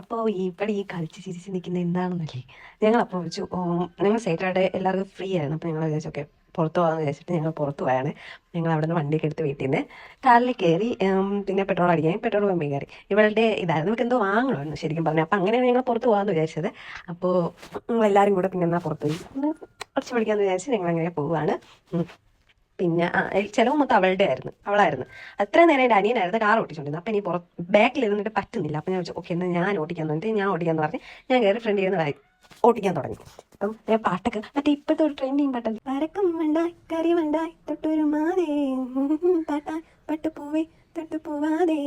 അപ്പോൾ ഇവിടെ ഈ കളിച്ച് ചിരിച്ച് നിൽക്കുന്ന എന്താണെന്നല്ലേ? ഞങ്ങൾ ഞങ്ങളപ്പോൾ വിളിച്ചു ഞങ്ങൾ സേറ്റർഡേ എല്ലാവർക്കും ഫ്രീ ആയിരുന്നു. അപ്പോൾ ഞങ്ങൾ വിചാരിച്ചു ഓക്കെ പുറത്ത് പോകാമെന്ന് വിചാരിച്ചിട്ട് ഞങ്ങൾ പുറത്ത് പോയാണ്. ഞങ്ങൾ അവിടെ നിന്ന് വണ്ടിയൊക്കെ എടുത്ത് വീട്ടിൽ നിന്ന് കാറിൽ കയറി പിന്നെ പെട്രോൾ അടിക്കാൻ പെട്രോൾ പമ്പിൽ കയറി ഇവളുടെ ഇതായിരുന്നു. നമുക്ക് എന്തോ വാങ്ങണമായിരുന്നു ശരിക്കും പറഞ്ഞു. അപ്പോൾ അങ്ങനെയാണ് ഞങ്ങൾ പുറത്ത് പോകാമെന്ന് വിചാരിച്ചത്. അപ്പോൾ ഞങ്ങളെല്ലാവരും കൂടെ പിന്നെ എന്നാൽ പുറത്ത് പോയി. കുറച്ച് പഠിക്കാമെന്ന് വിചാരിച്ച് ഞങ്ങൾ അങ്ങനെ പോവുകയാണ്. പിന്നെ ചിലവ് മൊത്തം അവളുടെ ആയിരുന്നു അവളായിരുന്നു. അത്രയും നേരം എന്റെ അനിയനായിരുന്നു കാർ ഓടിച്ചുകൊണ്ടിരുന്നത് അപ്പം ഇനി പുറത്ത് ബാക്കിൽ ഇരുന്നിട്ട് പറ്റുന്നില്ല. അപ്പം ഞാൻ ഓക്കെ എന്നാൽ ഞാൻ ഓടിക്കാൻ തോന്നിട്ട് ഞാൻ ഓടിക്കാന്ന് പറഞ്ഞ് ഞാൻ കയറി ഫ്രണ്ട് ഇരുന്ന് ഓടിക്കാൻ തുടങ്ങി. അപ്പം ഞാൻ പാട്ടൊക്കെ മറ്റേ ഇപ്പോഴത്തെ ഒരു ട്രെൻഡിങ് പാട്ടല്ല പരക്കം വേണ്ടായി കറി വേണ്ടായി തൊട്ടൊരു മാതേ പാട്ടാ പട്ടുപൂവേ തൊട്ടുപൂവാതേ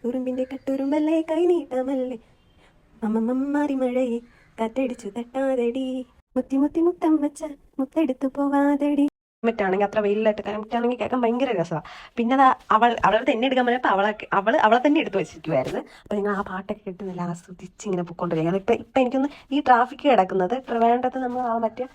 കുറുമ്പിന്റെ കട്ടുറുമ്പല്ലേ കൈ നീട്ടമല്ലേ അമ്മമ്മാരി മഴയെ കാറ്റടിച്ചു തട്ടാതടി മുത്തി മുത്തി മുത്തം വെച്ച മുത്തെടുത്തു പോവാതെടി. മറ്റാണെങ്കിൽ അത്ര വെയിലായിട്ട് ക്ലൈമറ്റ് ആണെങ്കിൽ കേൾക്കാൻ ഭയങ്കര രസമാണ് പിന്നെ അത് അവൾ അവളെ തന്നെ എടുക്കാൻ പറഞ്ഞപ്പോൾ അവളെ അവൾ അവളെ തന്നെ എടുത്ത് വെച്ചിരിക്കുമായിരുന്നു അപ്പോൾ നിങ്ങൾ ആ പാട്ടൊക്കെ കേട്ട് നല്ല ആസ്വദിച്ച് ഇങ്ങനെ പൊയ്ക്കൊണ്ടിരിക്കുകയാണ് ഇപ്പം ഇപ്പം എനിക്കൊന്ന് ഈ ട്രാഫിക് കിടക്കുന്നത് ട്രിവാൻഡ്രത്ത് നമ്മൾ ആ മറ്റേ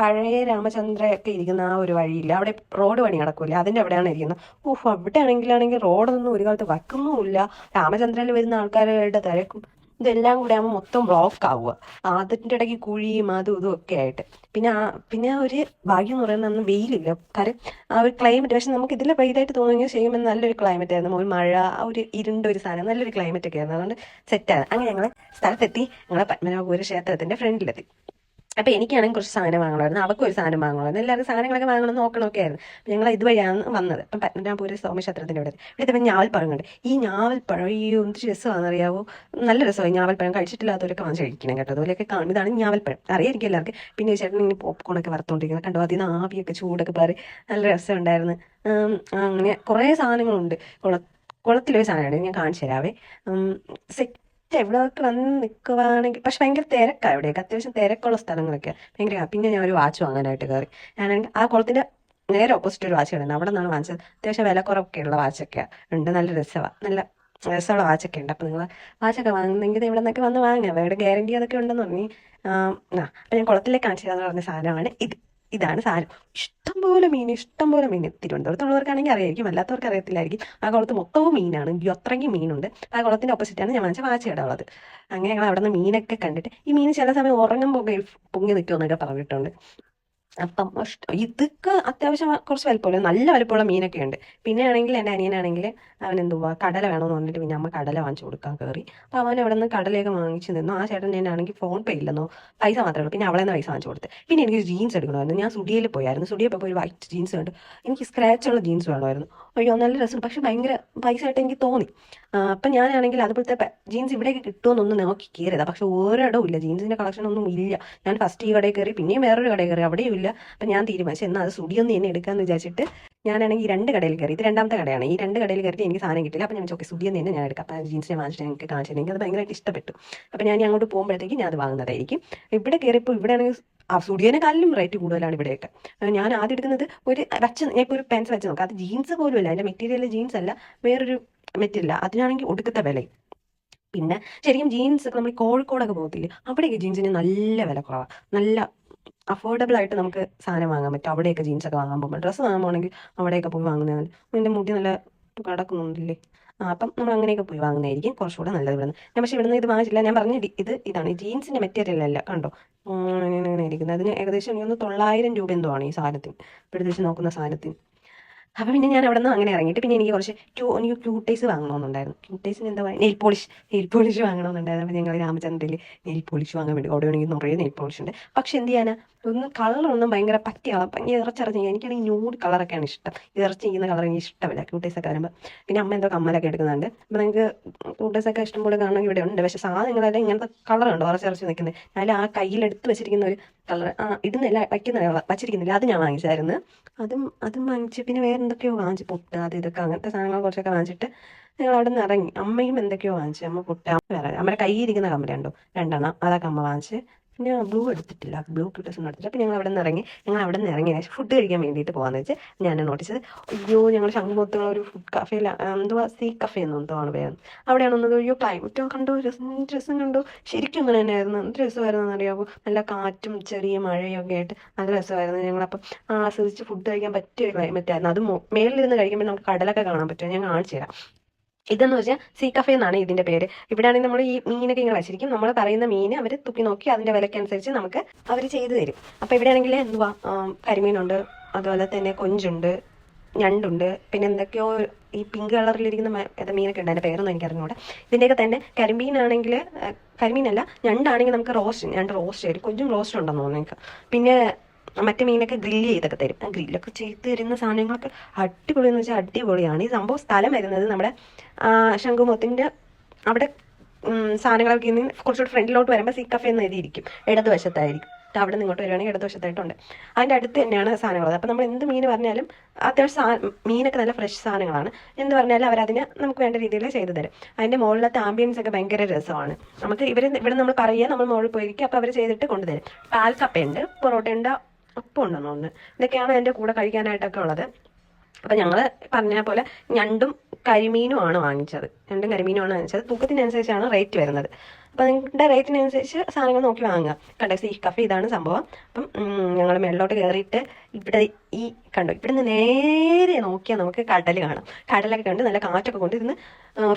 പഴയ രാമചന്ദ്രയൊക്കെ ഇരിക്കുന്ന ആ ഒരു വഴിയില്ല? അവിടെ റോഡ് പണി നടക്കൂല അതിന്റെ അവിടെയാണ് ഇരിക്കുന്നത്. ഓഹ് അവിടെ ആണെങ്കിലാണെങ്കിൽ റോഡൊന്നും ഒരു കാലത്ത് വയ്ക്കുന്നുമില്ല രാമചന്ദ്രനിൽ വരുന്ന ആൾക്കാരുടെ തിരക്കും ഇതെല്ലാം കൂടെ ആകുമ്പോൾ മൊത്തം ബ്ലോക്ക് ആവുക. അതിന്റെ ഇടയ്ക്ക് കുഴിയും അതും ഇതും ഒക്കെ ആയിട്ട്. പിന്നെ ആ പിന്നെ ഒരു ഭാഗ്യം എന്ന് പറയുന്നത് അന്ന് വെയിലില്ല. കാര്യം ആ ഒരു ക്ലൈമറ്റ് പക്ഷെ നമുക്ക് ഇതിൽ വെയിലായിട്ട് തോന്നുമെങ്കിൽ ചെയ്യുമ്പോൾ നല്ലൊരു ക്ലൈമറ്റ് ആയിരുന്നു. ഒരു മഴ ഒരു ഇരുണ്ട ഒരു സാധനം നല്ലൊരു ക്ലൈമറ്റ് ഒക്കെ ആയിരുന്നു. അതുകൊണ്ട് സെറ്റാണ് അങ്ങനെ ഞങ്ങൾ സ്ഥലത്തെത്തി. ഞങ്ങളെ പത്മനാഭപുര ക്ഷേത്രത്തിന്റെ ഫ്രണ്ടിലെത്തി അപ്പൊ എനിക്കാണെങ്കിൽ കുറച്ച് സാധനം വാങ്ങണമായിരുന്നു അവൾക്കും ഒരു സാധനം വാങ്ങണമായിരുന്നു എല്ലാവരും സാധനങ്ങളൊക്കെ വാങ്ങണം നോക്കണമൊക്കെ ആയിരുന്നു ഞങ്ങൾ ഇതുവഴിയാണ് വന്നത്. അപ്പം പത്മനാഭപുര സോമക്ഷേത്രത്തിന്റെ ഇവിടെ ഇവിടെ ഇപ്പം ഞാവൽപ്പഴം കണ്ട്. ഈ ഞാവൽപ്പഴം ഈ എന്ത് രസമാണെന്നറിയാവോ? നല്ല രസമായി ഞാവൽപ്പഴം. കഴിച്ചിട്ടില്ലാത്തവരൊക്കെ വാങ്ങിച്ച് കഴിക്കണം കേട്ടോ. അതുപോലെയൊക്കെ കാണും ഇതാണ് ഞാവൽപ്പഴം. അറിയായിരിക്കും എല്ലാവർക്കും. പിന്നെ ചേട്ടൻ ഇങ്ങനെ പോപ്കോണൊക്കെ വറുത്തോണ്ടിരിക്കുന്നത് കണ്ടോ? അതിന് ആവിയൊക്കെ ചൂടൊക്കെ പാറി നല്ല രസമുണ്ടായിരുന്നു. അങ്ങനെ കുറേ സാധനങ്ങളുണ്ട്. കുള കുളത്തിലൊരു സാധനമാണ്. ഞാൻ കാണിച്ചു തരാവേ എവിടെയൊക്കെ വന്ന് നിൽക്കുവാണെങ്കിൽ പക്ഷെ ഭയങ്കര തിരക്കാണ് ഇവിടെയൊക്കെ. അത്യാവശ്യം തിരക്കുള്ള സ്ഥലങ്ങളൊക്കെ ഭയങ്കര പിന്നെ ഞാൻ ഒരു വാച്ച് വാങ്ങാനായിട്ട് കയറി ഞാനാണെങ്കിൽ ആ കുളത്തിന്റെ നേരെ ഓപ്പോസിറ്റ് ഒരു വാച്ച് കിടന്നു അവിടെ നിന്നാണ് വാങ്ങിച്ചത്. അത്യാവശ്യം വിലക്കുറവൊക്കെ ഉള്ള വാച്ചൊക്കെ ഉണ്ട് നല്ല രസമാണ് നല്ല രസമുള്ള വാച്ചൊക്കെ ഉണ്ട്. അപ്പോൾ നിങ്ങൾ വാച്ചൊക്കെ വാങ്ങുന്നെങ്കിൽ ഇവിടെ നിന്നൊക്കെ വന്ന് വാങ്ങാം. അവരുടെ ഗ്യാരണ്ടി അതൊക്കെ ഉണ്ടെന്ന് പറഞ്ഞു. ആ ഞാൻ കുളത്തിലേക്ക് കാണിച്ചു തരാന്ന് പറഞ്ഞ സാധനമാണ് ഇത്. ഇതാണ് സാധനം ഇഷ്ടംപോലെ മീൻ ഇഷ്ടംപോലെ മീൻ. തിരുവനന്തപുരത്തുള്ളവർക്കാണെങ്കിൽ അറിയായിരിക്കും അല്ലാത്തവർക്ക് അറിയത്തില്ലായിരിക്കും. ആ കുളത്ത് മൊത്തവും മീനാണ്. അത്രയ്ക്ക് മീനുണ്ട്. ആ കുളത്തിന്റെ ഓപ്പോസിറ്റാണ് ഞാൻ വാങ്ങിച്ച വാച്ചയുടെ ഉള്ളത്. അങ്ങനെ ഞങ്ങൾ അവിടെ നിന്ന് മീനൊക്കെ കണ്ടിട്ട് ഈ മീൻ ചില സമയം ഉറങ്ങുമ്പോൾ പൊങ്ങി നിൽക്കുമെന്നൊക്കെ പറഞ്ഞിട്ടുണ്ട്. അപ്പം ഇതൊക്ക അത്യാവശ്യം കുറച്ച് വലിപ്പമുള്ള നല്ല വലിപ്പമുള്ള മീനൊക്കെ ഉണ്ട് പിന്നെ ആണെങ്കിൽ എന്റെ അനിയനാണെങ്കിൽ അവൻ എന്തുവാ കടല വേണമെന്ന് പറഞ്ഞിട്ട് പിന്നെ അമ്മ കടല വാങ്ങിച്ചു കൊടുക്കാൻ കയറി. അപ്പോൾ അവൻ അവിടെ നിന്ന് കടലയൊക്കെ വാങ്ങിച്ചു നിന്നു. ആ ചേട്ടൻ എന്റെ ആണെങ്കിൽ ഫോൺ പേ ഇല്ലെന്നോ പൈസ മാത്രമേ ഉള്ളൂ. പിന്നെ അവളെ നിന്ന് പൈസ വാങ്ങിച്ചു കൊടുത്ത്. പിന്നെ എനിക്ക് ജീൻസ് എടുക്കണമായിരുന്നു. ഞാൻ സുഡിയയിൽ പോയായിരുന്നു. സുഡിയിൽ പോയപ്പോൾ ഒരു വൈറ്റ് ജീൻസ് കണ്ടു. എനിക്ക് സ്ക്രാച്ച് ഉള്ള ജീൻസ് വേണമായിരുന്നു. അയ്യോ നല്ല രസം. പക്ഷെ ഭയങ്കര പൈസ ആയിട്ട് എനിക്ക് തോന്നി. അപ്പം ഞാനാണെങ്കിൽ അതുപോലത്തെ ജീൻസ് ഇവിടേക്ക് കിട്ടുമെന്നൊന്ന് നോക്കി കയറിയതാണ് പക്ഷെ ഒരിടവും ഇല്ല. ജീൻസിന്റെ കളക്ഷൻ ഒന്നും ഇല്ല. ഞാൻ ഫസ്റ്റ് ഈ കടയിൽ കയറി പിന്നെയും വേറൊരു കടയിൽ കയറി അവിടെയും ഇല്ല. അപ്പം ഞാൻ തീരുമാനിച്ചു. എന്നാൽ അത് സുടിയൊന്നും എന്നെ എടുക്കാമെന്ന് വിചാരിച്ചിട്ട് ഞാനാണെങ്കിൽ രണ്ട് കടയിൽ കയറി ഇത് രണ്ടാമത്തെ കടയാണ്. ഈ രണ്ട് കടയിൽ കയറി എനിക്ക് സാധനം കിട്ടില്ല. അപ്പം ഞാൻ ഓക്കെ സുഡിയെന്ന് തന്നെ ഞാൻ എടുക്കാം. അപ്പം ജീൻസിനെ വാങ്ങിച്ചിട്ട് എനിക്ക് കാണിച്ചു എനിക്ക് അത് ഭയങ്കരമായിട്ട് ഇഷ്ടപ്പെട്ടു. അപ്പം ഞാൻ അങ്ങോട്ട് പോകുമ്പോഴത്തേക്ക് ഞാൻ അത് വാങ്ങുന്നതായിരിക്കും. ഇവിടെ കയറിയപ്പോൾ ഇവിടെ ആണെങ്കിൽ ആ സുഡിയനെക്കാളിലും റേറ്റ് കൂടുതലാണ് ഇവിടെയൊക്കെ. ഞാൻ ആദ്യം എടുക്കുന്നത് ഒരു വച്ച് ഞാൻ ഇപ്പോൾ ഒരു പെൻസ് വെച്ച് നോക്കാം. അത് ജീൻസ് പോലും അല്ല അതിന്റെ മെറ്റീരിയൽ ജീൻസ് അല്ല. വേറൊരു മെറ്റീരിയൽ അതിനാണെങ്കിൽ ഒടുക്കത്തെ വിലയും. പിന്നെ ശരിക്കും ജീൻസ് ഒക്കെ നമ്മൾ കോഴിക്കോടൊക്കെ പോകത്തില്ലേ? അവിടെയൊക്കെ ജീൻസിന് നല്ല വില കുറവാണ് നല്ല അഫോർഡബിൾ ആയിട്ട് നമുക്ക് സാധനം വാങ്ങാൻ പറ്റും. അവിടെയൊക്കെ ജീൻസ് ഒക്കെ വാങ്ങാൻ പോകുമ്പോൾ. ഡ്രസ്സ് വാങ്ങാൻ പോകണമെങ്കിൽ അവിടെയൊക്കെ പോയി വാങ്ങുന്നതാണ്. എന്റെ മുടി നല്ല കടക്കുന്നുണ്ടല്ലേ? ആ, അപ്പം നമ്മൾ അങ്ങനെയൊക്കെ പോയി വാങ്ങുന്നതായിരിക്കും കുറച്ചുകൂടെ നല്ലത് ഇവിടുന്ന് ഞാൻ പക്ഷേ ഇവിടുന്ന് ഇത് വാങ്ങിച്ചില്ല ഞാൻ പറഞ്ഞ ഇത് ഇതാണ് ജീൻസിന്റെ മെറ്റീരിയൽ അല്ല. കണ്ടോ? അങ്ങനെ ഇരിക്കുന്നത്. അതിന് ഏകദേശം തോന്നുന്നു തൊള്ളായിരം രൂപ എന്തോ ആണ് ഈ സാധനത്തിന്. ഇപ്പോഴത്തെ നോക്കുന്ന സാധനത്തിന്. അപ്പം പിന്നെ ഞാൻ അവിടെ നിന്ന് അങ്ങനെ ഇറങ്ങിയിട്ട് പിന്നെ എനിക്ക് കുറച്ച് ക്യൂ എനിക്ക് ക്യൂട്ടേസ് വാങ്ങണമെന്നുണ്ടായിരുന്നു ക്യൂട്ടേസിന് എന്താ പറയുക നെയിൽ പോളിഷ് നെയിൽ പോളിഷ് വാങ്ങണമെന്നുണ്ടായിരുന്നു അപ്പം ഞങ്ങൾ രാമചന്ദ്രയിൽ നെയിൽ പോളിഷ് വാങ്ങാൻ വേണ്ടി അവിടെ വേണമെങ്കിൽ നിറയെ നെയിൽ പോളിഷ് ഉണ്ട്. പക്ഷെ എന്ത് ചെയ്യാനാ? ഒന്ന് കളറൊന്നും ഭയങ്കര പറ്റിയ ഭയങ്കര ഇറച്ചിറച്ചി എനിക്കാണെങ്കിൽ ന്യൂഡ് കളറൊക്കെയാണ് ഇഷ്ടം. ഇറച്ചി ചെയ്യുന്ന കളർ എനിക്ക് ഇഷ്ടമില്ല. ക്യൂട്ടേസ് ഒക്കെ വരുമ്പോൾ പിന്നെ അമ്മ എന്തോ കമ്മലൊക്കെ എടുക്കുന്നുണ്ട്. അപ്പം നിങ്ങൾക്ക് ക്യൂട്ടേസ് ഒക്കെ ഇഷ്ടംപോലെ കാണണമെങ്കിൽ ഇവിടെ ഉണ്ട്. പക്ഷെ സാധനങ്ങളെല്ലാം ഇങ്ങനത്തെ കളറുണ്ട് ഇറച്ചിറച്ചി നിൽക്കുന്നത് അതിൽ ആ കയ്യിലെടുത്ത് വെച്ചിരിക്കുന്ന ഒരു കളർ ആ ഇടുന്നില്ല വയ്ക്കുന്നില്ല വച്ചിരിക്കുന്നില്ല. അത് ഞാൻ വാങ്ങിച്ചായിരുന്നു അതും അതും വാങ്ങിച്ച്. പിന്നെ വേറെ എന്തൊക്കെയോ വാങ്ങിച്ച്. പുട്ട് അത് ഇതൊക്കെ അങ്ങനത്തെ സാധനങ്ങൾ കുറച്ചൊക്കെ വാങ്ങിച്ചിട്ട് ഞങ്ങൾ അവിടെ നിന്ന് ഇറങ്ങി. അമ്മയും എന്തൊക്കെയോ വാങ്ങിച്ചു. അമ്മ പുട്ട്. അമ്മ വേറെ അമ്മയുടെ കയ്യിൽ ഇരിക്കുന്ന കമ്മലുണ്ടോ രണ്ടെണ്ണം. അതൊക്കെ അമ്മ വാങ്ങിച്ച് പിന്നെ ബ്ലൂ എടുത്തിട്ടില്ല. ബ്ലൂ കിട്ടൊന്നും എടുത്തില്ല. അപ്പോൾ ഞങ്ങൾ അവിടെ നിന്ന് ഇറങ്ങി. ഞങ്ങൾ അവിടെ നിന്ന് ഇറങ്ങിയ ശേഷം ഫുഡ് കഴിക്കാൻ വേണ്ടിയിട്ട് പോകാമെന്ന് വെച്ച് ഞാൻ നോട്ടിച്ചത് അയ്യോ ഞങ്ങൾ ശംഖുമുഖത്തുള്ള ഒരു ഫുഡ് കഫേയിൽ എന്തുവാ? സീ കഫേ എന്ന് എന്തോ ആണ് പേര്. അവിടെയാണ് ഒന്നത് അയ്യോ ക്ലൈമറ്റ് കണ്ടോ? രസം രസം കണ്ടോ? ശരിക്കും അങ്ങനെ തന്നെയായിരുന്നു. എന്ത് രസമായിരുന്നു അറിയാമോ നല്ല കാറ്റും ചെറിയ മഴയൊക്കെ ആയിട്ട് നല്ല രസമായിരുന്നു ഞങ്ങളപ്പം ആസ്വദിച്ച് ഫുഡ് കഴിക്കാൻ പറ്റിയ ഒരു ക്ലൈമറ്റ് ആയിരുന്നു. അത് മേളിലിരുന്ന് കഴിക്കുമ്പോൾ നമുക്ക് കടലൊക്കെ കാണാൻ പറ്റും. ഞാൻ കാണിച്ചു തരാം. ഇതെന്ന് വെച്ചാൽ സീ കഫേ എന്നാണ് ഇതിന്റെ പേര്. ഇവിടെയാണെങ്കിൽ നമ്മൾ ഈ മീനൊക്കെ ഇങ്ങനെ വെച്ചിരിക്കും. നമ്മൾ പറയുന്ന മീൻ അവർ തുപ്പി നോക്കി അതിന്റെ വിലക്കനുസരിച്ച് നമുക്ക് അവർ ചെയ്തു തരും. അപ്പോൾ ഇവിടെയാണെങ്കിൽ എന്തുവാ? കരിമീനുണ്ട് അതുപോലെ തന്നെ കൊഞ്ചുണ്ട് ഞണ്ടുണ്ട് പിന്നെ എന്തൊക്കെയോ ഈ പിങ്ക് കളറിലിരിക്കുന്ന ഏതാ മീനൊക്കെ ഉണ്ട്. അതിന്റെ പേരൊന്നും എനിക്ക് അറിഞ്ഞൂടെ ഇതിന്റെയൊക്കെ തന്നെ കരിമീനാണെങ്കിൽ കരിമീനല്ല ഞണ്ടാണെങ്കിൽ നമുക്ക് റോസ്റ്റ് ഞണ്ട് റോസ്റ്റ് തരും കൊഞ്ചും റോസ്റ്റ് ഉണ്ടെന്ന് തോന്നുന്നു പിന്നെ മറ്റു മീനൊക്കെ ഗ്രില്ല് ചെയ്തൊക്കെ തരും. ആ ഗ്രില്ലൊക്കെ ചെയ്ത് തരുന്ന സാധനങ്ങളൊക്കെ അടിപൊളി എന്ന് വെച്ചാൽ അടിപൊളിയാണ്. ഈ സംഭവം സ്ഥലം വരുന്നത് നമ്മുടെ ശംഖുമുഖത്തിന്റെ അവിടെ സാധനങ്ങളൊക്കെ ഇന്ന് കുറച്ചുകൂടി ഫ്രണ്ടിലോട്ട് വരുമ്പോൾ സീ കഫേ എന്ന് എഴുതിയിരിക്കും. ഇടതുവശത്തായിരിക്കും. അവിടെ നിന്ന് ഇങ്ങോട്ട് വരുവാണെങ്കിൽ ഇടതുവശത്തായിട്ടുണ്ട്. അതിന്റെ അടുത്ത് തന്നെയാണ് സാധനങ്ങൾ അപ്പോൾ നമ്മൾ എന്ത് മീൻ പറഞ്ഞാലും അത്യാവശ്യം സാ- മീനൊക്കെ നല്ല ഫ്രഷ് സാധനങ്ങളാണ്. എന്ത് പറഞ്ഞാലും അവരതിന് നമുക്ക് വേണ്ട രീതിയിൽ ചെയ്തു തരും. അതിന്റെ മുകളിലത്തെ ആംബിയൻസ് ഒക്കെ ഭയങ്കര രസമാണ്. നമുക്ക് ഇവർ ഇവിടെ നമ്മൾ പറയുക നമ്മൾ മുകളിൽ പോയിരിക്കുക അപ്പോൾ അവർ ചെയ്തിട്ട് കൊണ്ടുതരും. പാൽക്കപ്പയുണ്ട് പൊറോട്ടയുണ്ട് അപ്പം ഉണ്ടെന്ന് തോന്നുന്നു ഇതൊക്കെയാണ് എന്റെ കൂടെ കഴിക്കാനായിട്ടൊക്കെ ഉള്ളത്. അപ്പം ഞങ്ങൾ പറഞ്ഞ പോലെ ഞണ്ടും കരിമീനുമാണ് വാങ്ങിച്ചത്. ഞണ്ടും കരിമീനുമാണ് വാങ്ങിച്ചത്. തൂക്കത്തിനനുസരിച്ചാണ് റേറ്റ് വരുന്നത്. അപ്പം നിങ്ങളുടെ റേറ്റിനനുസരിച്ച് സാധനങ്ങൾ നോക്കി വാങ്ങുക. കണ്ടോ സീ കഫേ ഇതാണ് സംഭവം. അപ്പം ഞങ്ങൾ മേളിലോട്ട് കയറിയിട്ട് ഇവിടെ ഈ കണ്ടോ ഇവിടെ നിന്ന് നേരെ നോക്കിയാൽ നമുക്ക് കടൽ കാണാം. കടലൊക്കെ കണ്ട് നല്ല കാറ്റൊക്കെ കൊണ്ട് ഇരുന്ന്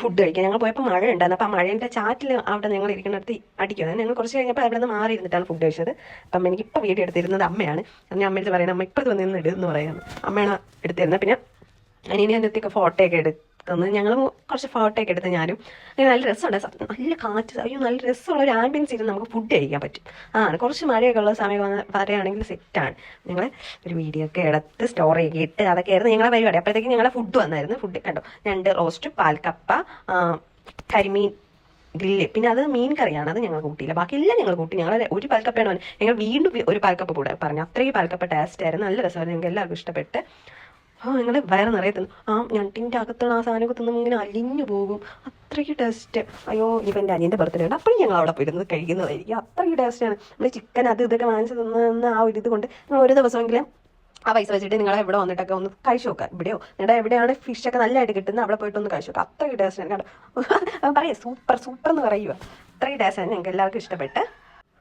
ഫുഡ് കഴിക്കാം. ഞങ്ങൾ പോയപ്പോൾ മഴ ഉണ്ടായിരുന്നു. അപ്പം ആ മഴേന്റെ ചാറ്റിൽ അവിടെ ഞങ്ങൾ ഇരിക്കുന്നിടത്ത് അടിക്കും. അതായത് ഞങ്ങൾ കുറച്ച് കഴിഞ്ഞപ്പോൾ അവിടെ നിന്ന് മാറി ഇരുന്നിട്ടാണ് ഫുഡ് കഴിച്ചത്. അപ്പം എനിക്ക് ഇപ്പോൾ വീഡിയോ എടുത്തിരുന്നത് അമ്മയാണ്. ഞാൻ അമ്മയുടെ പറയുന്നത് അമ്മ ഇപ്പം വന്ന് നിന്ന് ഇടുന്ന് പറയുന്നത്. അമ്മയാണ് എടുത്തിരുന്നത്. പിന്നെ അനിയനെ അതിനകത്തേക്ക് ഫോട്ടോ ഒക്കെ എടുക്കുന്നത് ഞങ്ങൾ കുറച്ച് ഫോട്ടോ ഒക്കെ എടുത്ത് ഞാനും അങ്ങനെ നല്ല രസമുണ്ട്. നല്ല കാറ്റ് അയ്യോ നല്ല രസമുള്ള ഒരു ആംബിയൻസ് ഇരുന്ന് നമുക്ക് ഫുഡ് കഴിക്കാൻ പറ്റും. ആ കുറച്ച് മഴയൊക്കെ ഉള്ള സമയം വന്ന് പറയുകയാണെങ്കിൽ സെറ്റാണ് ഞങ്ങൾ ഒരു വീഡിയോ ഒക്കെ എടുത്ത് സ്റ്റോർ ഒക്കെ ഇട്ട് അതൊക്കെ ആയിരുന്നു ഞങ്ങളെ പരിപാടി. അപ്പോഴത്തേക്കും ഞങ്ങളെ ഫുഡ് വന്നായിരുന്നു. ഫുഡ് കണ്ടോ? രണ്ട് റോസ്റ്റ് പാൽക്കപ്പ കരിമീൻ ഗ്രില്ല് പിന്നെ അത് മീൻ കറിയാണ്. അത് ഞങ്ങൾ കൂട്ടിയില്ല. ബാക്കി എല്ലാം ഞങ്ങൾ കൂട്ടി. ഞങ്ങൾ ഒരു പാൽക്കപ്പയാണ്. ഞങ്ങൾ വീണ്ടും ഒരു പാൽക്കപ്പ് കൂടെ പറഞ്ഞു. അത്രയും പാൽക്കപ്പ ടേസ്റ്റ് ആയിരുന്നു. നല്ല രസമായിരുന്നു. ഞങ്ങൾക്ക് എല്ലാവർക്കും ഇഷ്ടപ്പെട്ട് ആ നിങ്ങൾ വയറ് നിറയെ തിന്നു ആ ഞണ്ടിന്റെ അകത്തുള്ള ആ സാധനമൊക്കെ തിന്നും ഇങ്ങനെ അലിഞ്ഞു പോകും. അത്രയ്ക്ക് ടേസ്റ്റ് അയ്യോ ഇപ്പം എന്റെ അനിയന്റെ ബർത്ത്ഡേ ഉണ്ട്. അപ്പോഴും ഞങ്ങൾ അവിടെ പോയിരുന്നത് കഴിക്കുന്നതായിരിക്കും. അത്രയ്ക്ക് ടേസ്റ്റാണ് നമ്മൾ ചിക്കൻ അത് ഇതൊക്കെ വാങ്ങിച്ച് തിന്നുന്ന ആ ഒരു ഇത് കൊണ്ട് നിങ്ങൾ ഒരു ദിവസമെങ്കിലും ആ പൈസ വെച്ചിട്ട് നിങ്ങൾ എവിടെ വന്നിട്ടൊക്കെ ഒന്ന് കഴിച്ചു നോക്കുക ഇവിടെയോ? നിങ്ങളുടെ എവിടെയാണ് ഫിഷ് ഒക്കെ നല്ലതായിട്ട് കിട്ടുന്നത്? അവിടെ പോയിട്ട് ഒന്ന് കഴിച്ചു നോക്കുക അത്രയ്ക്ക് ടേസ്റ്റ് ആണ്. കേട്ടോ പറയാം സൂപ്പർ സൂപ്പർ എന്ന് പറയുക അത്രയും ആണ് ഞങ്ങൾക്ക് എല്ലാവർക്കും ഇഷ്ടപ്പെട്ട്.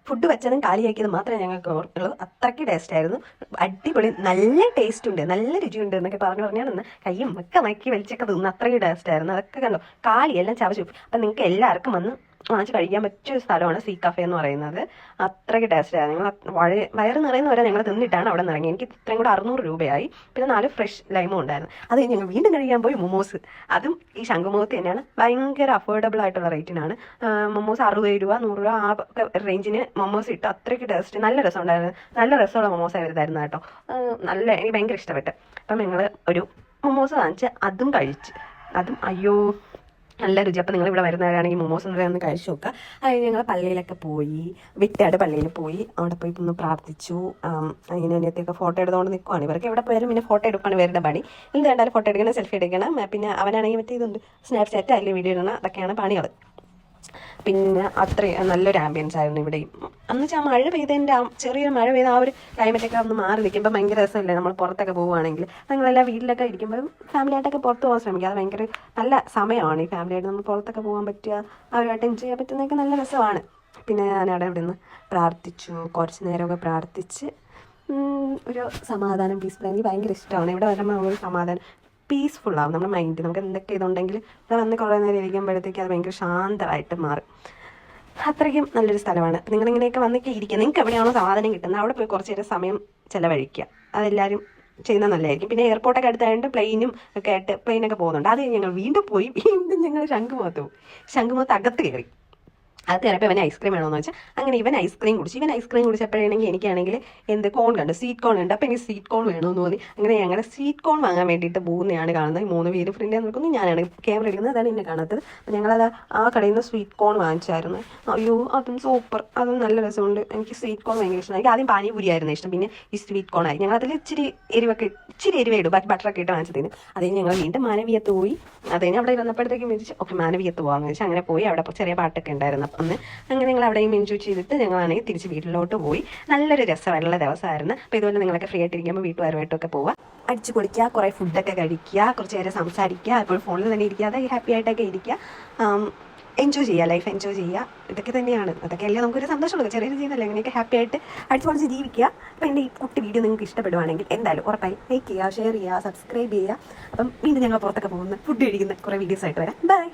ഫുഡ് വെച്ചതും കാലിയാക്കിയത് മാത്രമേ ഞങ്ങൾക്ക് ഓർക്കുള്ളൂ. അത്രയ്ക്ക് ടേസ്റ്റ് ആയിരുന്നു. അടിപൊളി നല്ല ടേസ്റ്റ് ഉണ്ട് നല്ല രുചിയുണ്ട് എന്നൊക്കെ പറഞ്ഞു പറഞ്ഞാൽ നിന്ന് കയ്യും ഒക്കെ നക്കി വലിച്ചൊക്കെ തിന്ന് അത്രയ്ക്ക് ടേസ്റ്റ് ആയിരുന്നു. അതൊക്കെ കണ്ടോ? കാളി എല്ലാം ചവച്ചു. അപ്പം നിങ്ങൾക്ക് എല്ലാവർക്കും വന്ന് വാങ്ങിച്ച് കഴിക്കാൻ പറ്റിയ ഒരു സ്ഥലമാണ് സീ കഫേ എന്ന് പറയുന്നത്. അത്രയ്ക്ക് ടേസ്റ്റ് ആയിരുന്നു ഞങ്ങൾ വഴി വയറ് നിറയുന്നവരെ ഞങ്ങൾ തിന്നിട്ടാണ് അവിടെ നിന്ന് ഇറങ്ങി എനിക്ക് ഇത്രയും കൂടെ അറുന്നൂറ് രൂപയായി. പിന്നെ നാല് ഫ്രഷ് ലൈമും ഉണ്ടായിരുന്നു. അത് ഞങ്ങൾ വീണ്ടും കഴിക്കാൻ പോയി മൊമോസ്. അതും ഈ ശംഖുമുഖത്ത് തന്നെയാണ്. ഭയങ്കര അഫോർഡബിൾ ആയിട്ടുള്ള റേറ്റിനാണ് മൊമോസ് അറുപത് രൂപ നൂറ് രൂപ ആ റേഞ്ചിന് മൊമോസ് ഇട്ട് അത്രയ്ക്ക് ടേസ്റ്റ് നല്ല രസം ഉണ്ടായിരുന്നു. നല്ല രസമുള്ള മൊമോസ് ആയിരുന്നു കേട്ടോ. ആ, നല്ല എനിക്ക് ഭയങ്കര ഇഷ്ടപ്പെട്ട്. അപ്പം ഞങ്ങൾ ഒരു മൊമോസ് വാങ്ങിച്ച് അതും കഴിച്ച്. അതും അയ്യോ നല്ല രുചി. അപ്പം നിങ്ങൾ ഇവിടെ വരുന്നവരാണെങ്കിൽ മോമോസ് എന്ന് പറയുന്നത് കഴിച്ചു നോക്കുക. അത് ഞങ്ങൾ പള്ളിയിലൊക്കെ പോയി വിട്ടാട് പള്ളിയിൽ പോയി. അവിടെ പോയി ഒന്ന് പ്രാർത്ഥിച്ചു. അതിന് അതിനകത്തൊക്കെ ഫോട്ടോ എടുത്തുകൊണ്ട് നിൽക്കുവാണ് ഇവർക്ക് എവിടെ പോയാലും പിന്നെ ഫോട്ടോ എടുക്കുകയാണ് ഇവരുടെ പണി. എന്ത് കണ്ടാലും ഫോട്ടോ എടുക്കണം സെൽഫി എടുക്കണം. പിന്നെ അവനാണെങ്കിൽ മറ്റേ ഇതുണ്ട് സ്നാപ്ചാറ്റ് അതിൽ വീഡിയോ ഇടണം. അതൊക്കെയാണ് പണികൾ പിന്നെ അത്രയും നല്ലൊരു ആംബിയൻസ് ആയിരുന്നു ഇവിടെയും. അന്ന് വെച്ചാൽ മഴ പെയ്തതിന്റെ ആ ചെറിയൊരു മഴ പെയ്ത ആ ഒരു ക്ലൈമറ്റൊക്കെ ഒന്ന് മാറി നിൽക്കുമ്പോൾ ഭയങ്കര രസമല്ലേ നമ്മൾ പുറത്തൊക്കെ പോവുകയാണെങ്കിൽ നിങ്ങളെല്ലാം വീട്ടിലൊക്കെ ഇരിക്കുമ്പോൾ ഫാമിലി ആയിട്ടൊക്കെ പുറത്ത് പോകാൻ ശ്രമിക്കുക. അത് ഭയങ്കര നല്ല സമയമാണ് ഈ ഫാമിലി ആയിട്ട് നമ്മൾ പുറത്തൊക്കെ പോകാൻ പറ്റുക. അവരുമായിട്ട് എൻജോയ് ചെയ്യാൻ പറ്റുന്നതൊക്കെ നല്ല രസമാണ്. പിന്നെ ഞാൻ അവിടെ ഇവിടെ നിന്ന് പ്രാർത്ഥിച്ചു. കുറച്ച് നേരമൊക്കെ പ്രാർത്ഥിച്ച് ഒരു സമാധാനം പീസ്ഫുൾ എനിക്ക് ഭയങ്കര ഇഷ്ടമാണ്. ഇവിടെ വരുമ്പോൾ ഒരു സമാധാനം. പീസ്ഫുൾ ആവും. നമ്മുടെ മൈൻഡ് നമുക്ക് എന്തൊക്കെ ഇതുണ്ടെങ്കിൽ ഇവിടെ വന്ന് കുറേ നേരം ഇരിക്കുമ്പോഴത്തേക്ക് അത് ഭയങ്കര ശാന്തമായിട്ട് മാറും. അത്രയ്ക്കും നല്ലൊരു സ്ഥലമാണ്. നിങ്ങളിങ്ങനെയൊക്കെ വന്നൊക്കെ ഇരിക്കുക. നിങ്ങൾക്ക് എവിടെയാണോ സാധനം കിട്ടുന്നത് അവിടെ പോയി കുറച്ച് നേരം സമയം ചിലവഴിക്കുക. അതെല്ലാവരും ചെയ്യുന്നത് നല്ലതായിരിക്കും. പിന്നെ എയർപോർട്ടൊക്കെ അടുത്തായതുകൊണ്ട് പ്ലെയിനും ഒക്കെ ആയിട്ട് പ്ലെയിനൊക്കെ പോകുന്നുണ്ട്. അത് ഞങ്ങൾ വീണ്ടും പോയി. വീണ്ടും ഞങ്ങൾ ശംഖുമുഖത്ത് പോകും. ശംഖുമുഖത്ത് അകത്ത് കയറി. അത് കയറിയപ്പോൾ ഇവൻ ഐസ്ക്രീം വേണമെന്ന് വെച്ചാൽ അങ്ങനെ ഇവൻ ഐസ്ക്രീം കുടിച്ചു. ഇവൻ ഐസ്ക്രീം കുടിച്ചപ്പോഴാണെങ്കിൽ എനിക്കാണെങ്കിൽ എന്ത് കോൺ കണ്ടു? സ്വീറ്റ് കോൺ ഉണ്ട്. അപ്പോൾ എനിക്ക് സ്വീറ്റ് കോൺ വേണമെന്ന് തോന്നി. അങ്ങനെ ഞങ്ങളുടെ സ്വീറ്റ് കോൺ വാങ്ങാൻ വേണ്ടിയിട്ട് പോകുന്നതാണ് കാണുന്നത്. മൂന്ന് പേര് ഫ്രണ്ട് നിൽക്കുന്നു. ഞാനാണ് ക്യാമറ എടുക്കുന്നത് അതാണ് എന്നെ കാണാത്തത്. അപ്പോൾ ഞങ്ങളത് ആ കടയിൽ നിന്ന് സ്വീറ്റ് കോൺ വാങ്ങിച്ചായിരുന്നു. അയ്യോ അതും സൂപ്പർ അതും നല്ല രസമുണ്ട്. എനിക്ക് സ്വീറ്റ് കോൺ ഭയങ്കര ഇഷ്ടമാണ് എനിക്ക് ആദ്യം പാനിപൂരി ആയിരുന്നു ഇഷ്ടം. പിന്നെ ഈ സ്വീറ്റ് കോൺ ആയി. ഞങ്ങൾ അതിൽ ഇച്ചിരി എരിവൊക്കെ ഇച്ചിരി എരിവേ ഇടും. ബാക്കി ബട്ടറൊക്കെ ഇട്ട് വാങ്ങിച്ചതിന്. അതിന് ഞങ്ങൾ വീണ്ടും മാനവീയത്ത് പോയി. അതിന് അവിടെ ഇരുന്നപ്പോഴത്തേക്കും വിളിച്ച് ഓക്കെ മാനവീയത്ത് പോകാമെന്ന് വെച്ചാൽ അങ്ങനെ പോയി. അവിടെ ചെറിയ പാട്ടൊക്കെ ഉണ്ടായിരുന്നു. അന്ന് അങ്ങനെ ഞങ്ങൾ അവിടെയും എൻജോയ് ചെയ്തിട്ട് ഞങ്ങളാണെങ്കിൽ തിരിച്ച് വീട്ടിലോട്ട് പോയി. നല്ലൊരു രസമായിട്ടുള്ള ദിവസമായിരുന്നു. അപ്പോൾ ഇതുപോലെ നിങ്ങളൊക്കെ ഫ്രീ ആയിട്ടിരിക്കുമ്പോൾ വീട്ടുകാരുമായിട്ടൊക്കെ പോവുക അടിച്ചു പൊളിക്കുക കുറേ ഫുഡൊക്കെ കഴിക്കുക കുറച്ച് നേരം സംസാരിക്കുക അപ്പോൾ ഫോണിൽ തന്നെ ഇരിക്കാതെ ഹാപ്പി ആയിട്ടൊക്കെ ഇരിക്കുക. എൻജോയ് ചെയ്യുക ലൈഫ് എൻജോയ് ചെയ്യുക. ഇതൊക്കെ തന്നെയാണ്. അതൊക്കെ അല്ലേ നമുക്കൊരു സന്തോഷമുള്ളൂ. ചെറിയൊരു ജീവിതമല്ലേ അങ്ങനെയൊക്കെ ഹാപ്പി ആയിട്ട് അടിച്ചു പൊളിച്ച് ജീവിക്കുക. അപ്പോൾ എന്റെ ഈ കുട്ടി വീഡിയോ നിങ്ങൾക്ക് ഇഷ്ടപ്പെടുവാണെങ്കിൽ എന്തായാലും ഉറപ്പായി ലൈക്ക് ചെയ്യുക ഷെയർ ചെയ്യുക സബ്സ്ക്രൈബ് ചെയ്യുക. അപ്പം വീണ്ടും ഞങ്ങൾ പുറത്തൊക്കെ പോകുന്ന ഫുഡ് കഴിക്കുന്ന കുറേ വീഡിയോസ് ആയിട്ട് വരാം. ബൈ